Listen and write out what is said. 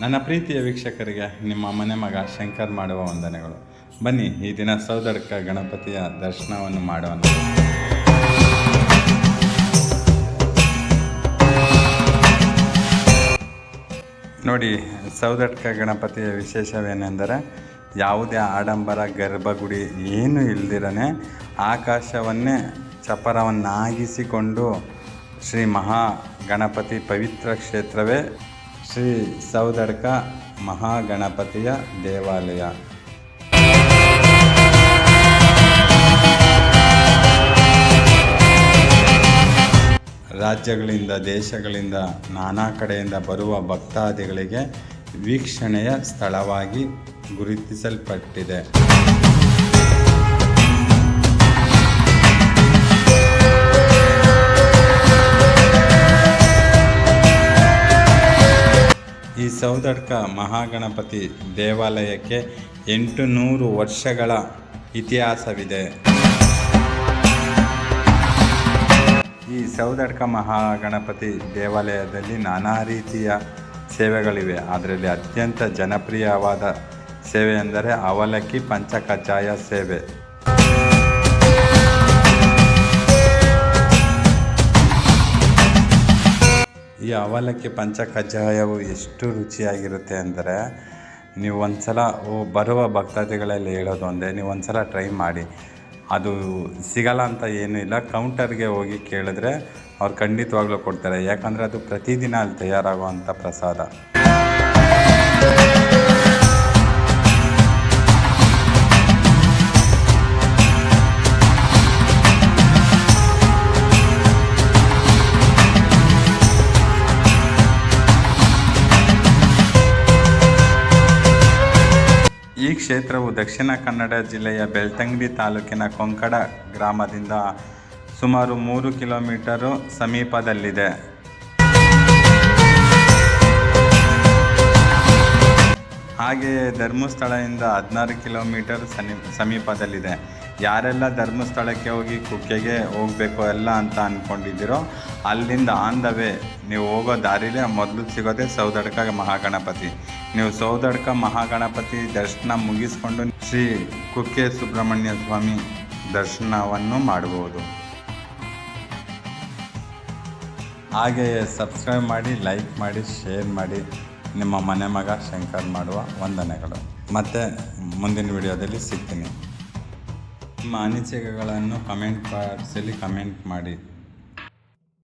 ನನ್ನ ಪ್ರೀತಿಯ ವೀಕ್ಷಕರಿಗೆ ನಿಮ್ಮ ಮನೆ ಮಗ ಶಂಕರ್ ಮಾಡುವ ವಂದನೆಗಳು. ಬನ್ನಿ ಈ ದಿನ ಸೌದಡ್ಕ ಗಣಪತಿಯ ದರ್ಶನವನ್ನು ಮಾಡೋಣ ನೋಡಿ ಸೌದಡ್ಕ ಗಣಪತಿಯ ವಿಶೇಷವೇನೆಂದರೆ ಯಾವುದೇ ಆಡಂಬರ, ಗರ್ಭಗುಡಿ ಏನು ಇಲ್ದಿರನೆ ಆಕಾಶವನ್ನೇ ಚಪರವನ್ನಾಗಿಸಿಕೊಂಡು ಶ್ರೀ ಮಹಾ ಗಣಪತಿ ಪವಿತ್ರ ಕ್ಷೇತ್ರವೇ ಶ್ರೀ ಸೌದಡ್ಕ ಮಹಾಗಣಪತಿಯ ದೇವಾಲಯ. ರಾಜ್ಯಗಳಿಂದ ದೇಶಗಳಿಂದ ನಾನಾ ಕಡೆಯಿಂದ ಬರುವ ಭಕ್ತಾದಿಗಳಿಗೆ ವೀಕ್ಷಣೆಯ ಸ್ಥಳವಾಗಿ ಗುರುತಿಸಲ್ಪಟ್ಟಿದೆ. ಸೌದಡ್ಕ ಮಹಾಗಣಪತಿ ದೇವಾಲಯಕ್ಕೆ ಎಂಟು ನೂರು ವರ್ಷಗಳ ಇತಿಹಾಸವಿದೆ. ಈ ಸೌದಡ್ಕ ಮಹಾಗಣಪತಿ ದೇವಾಲಯದಲ್ಲಿ ನಾನಾ ರೀತಿಯ ಸೇವೆಗಳಿವೆ. ಅದರಲ್ಲಿ ಅತ್ಯಂತ ಜನಪ್ರಿಯವಾದ ಸೇವೆ ಎಂದರೆ ಅವಲಕ್ಕಿ ಪಂಚಕಜ್ಜಾಯ ಸೇವೆ. ಈ ಪಂಚ ಕಜ್ಜಾಯವು ಎಷ್ಟು ರುಚಿಯಾಗಿರುತ್ತೆ ಅಂದರೆ ನೀವು ಒಂದ್ಸಲ ಸಲ ಬರುವ ಭಕ್ತಾದಿಗಳಲ್ಲಿ ಹೇಳೋದು ಒಂದೇ, ನೀವು ಒಂದ್ಸಲ ಟ್ರೈ ಮಾಡಿ. ಅದು ಸಿಗಲ್ಲ ಅಂತ ಏನೂ ಇಲ್ಲ. ಕೌಂಟರ್ಗೆ ಹೋಗಿ ಕೇಳಿದ್ರೆ ಅವ್ರು ಖಂಡಿತವಾಗ್ಲೂ ಕೊಡ್ತಾರೆ. ಯಾಕಂದರೆ ಅದು ಪ್ರತಿದಿನ ಅಲ್ಲಿ ತಯಾರಾಗುವಂಥ ಪ್ರಸಾದ. ಈ ಕ್ಷೇತ್ರವು ದಕ್ಷಿಣ ಕನ್ನಡ ಜಿಲ್ಲೆಯ ಬೆಳ್ತಂಗಡಿ ತಾಲೂಕಿನ ಕೊಂಕಡ ಗ್ರಾಮದಿಂದ ಸುಮಾರು ಮೂರು ಕಿಲೋಮೀಟರು ಸಮೀಪದಲ್ಲಿದೆ. ಹಾಗೆಯೇ ಧರ್ಮಸ್ಥಳದಿಂದ ಹದಿನಾರು ಕಿಲೋಮೀಟರ್ ಸಮೀಪದಲ್ಲಿದೆ. ಯಾರೆಲ್ಲ ಧರ್ಮಸ್ಥಳಕ್ಕೆ ಹೋಗಿ ಕುಕ್ಕೆಗೆ ಹೋಗಬೇಕು ಎಲ್ಲ ಅಂತ ಅಂದ್ಕೊಂಡಿದ್ದೀರೋ ಅಲ್ಲಿಂದ ಆನ್ ದ ವೇ ನೀವು ಹೋಗೋ ದಾರಿಲೇ ಮೊದಲು ಸಿಗೋದೇ ಸೌದಡ್ಕ ಮಹಾಗಣಪತಿ. ನೀವು ಸೌದಡ್ಕ ಮಹಾಗಣಪತಿ ದರ್ಶನ ಮುಗಿಸ್ಕೊಂಡು ಶ್ರೀ ಕುಕ್ಕೆ ಸುಬ್ರಹ್ಮಣ್ಯ ಸ್ವಾಮಿ ದರ್ಶನವನ್ನು ಮಾಡಬಹುದು ಹಾಗೆಯೇ ಸಬ್ಸ್ಕ್ರೈಬ್ ಮಾಡಿ ಲೈಕ್ ಮಾಡಿ ಶೇರ್ ಮಾಡಿ. ನಿಮ್ಮ ಮನೆ ಮಗ ಶಂಕರ್ ಮಾಡುವ ವಂದನೆಗಳು. ಮತ್ತು ಮುಂದಿನ ವಿಡಿಯೋದಲ್ಲಿ ಸಿಗ್ತೀನಿ. ನಿಮ್ಮ ಅನಿಸಿಕೆಗಳನ್ನು ಕಮೆಂಟ್ ಬಾಕ್ಸಲ್ಲಿ ಕಮೆಂಟ್ ಮಾಡಿ.